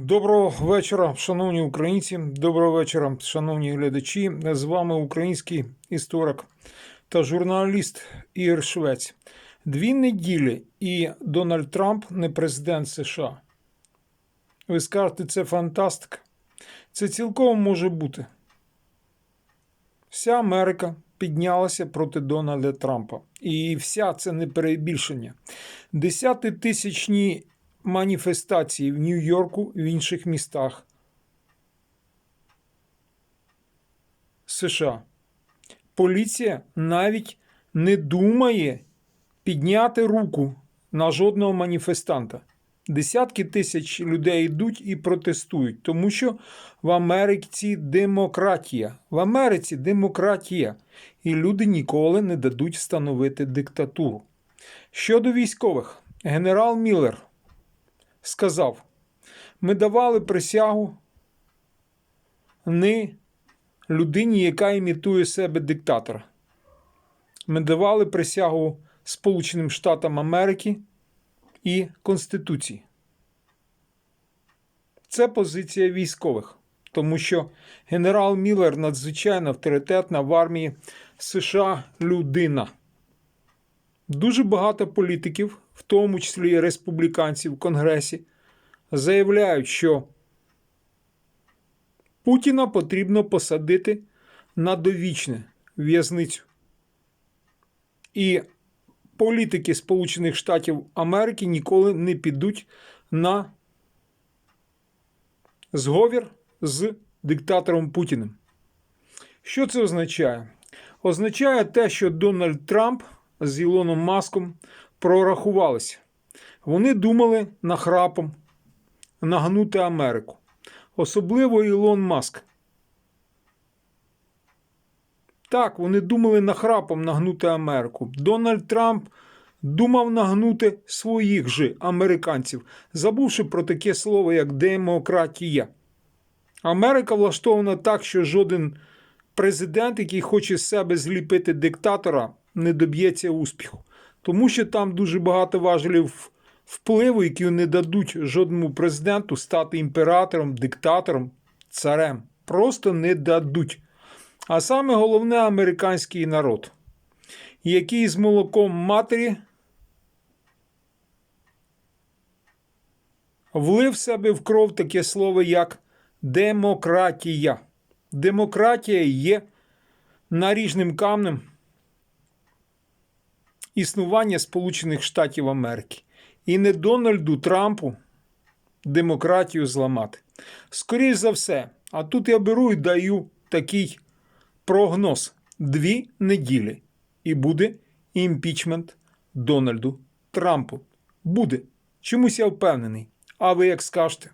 Доброго вечора, шановні українці. Доброго вечора, шановні глядачі. З вами український історик та журналіст Ігор Швець. Дві неділі і Дональд Трамп не президент США. Ви скажете, це фантастика. Це цілком може бути. Вся Америка піднялася проти Дональда Трампа. І вся це не перебільшення. Десятитисячні маніфестації в Нью-Йорку в інших містах США. Поліція навіть не думає підняти руку на жодного маніфестанта. Десятки тисяч людей йдуть і протестують, тому що в Америці демократія. В Америці демократія. І люди ніколи не дадуть встановити диктатуру. Щодо військових, генерал Міллер сказав: ми давали присягу не людині, яка імітує себе диктатора. Ми давали присягу Сполученим Штатам Америки і Конституції. Це позиція військових, тому що генерал Міллер надзвичайно авторитетна в армії США людина. Дуже багато політиків, в тому числі республіканців в Конгресі, заявляють, що Путіна потрібно посадити на довічне в'язницю. І політики Сполучених Штатів Америки ніколи не підуть на зговір з диктатором Путіним. Що це означає? Означає те, що Дональд Трамп з Ілоном Маском прорахувалися. Вони думали нахрапом нагнути Америку. Особливо Ілон Маск. Так, вони думали нахрапом нагнути Америку. Дональд Трамп думав нагнути своїх же американців, забувши про таке слово, як демократія. Америка влаштована так, що жоден президент, який хоче з себе зліпити диктатора, не доб'ється успіху. Тому що там дуже багато важелів впливу, які не дадуть жодному президенту стати імператором, диктатором, царем. Просто не дадуть. А саме головне американський народ, який з молоком матері влив себе в кров таке слово, як демократія. Демократія є наріжним камнем існування Сполучених Штатів Америки. І не Дональду Трампу демократію зламати. Скоріше за все, а тут я беру і даю такий прогноз: дві неділі, і буде імпічмент Дональду Трампу. Буде. Чомусь я впевнений. А ви як скажете?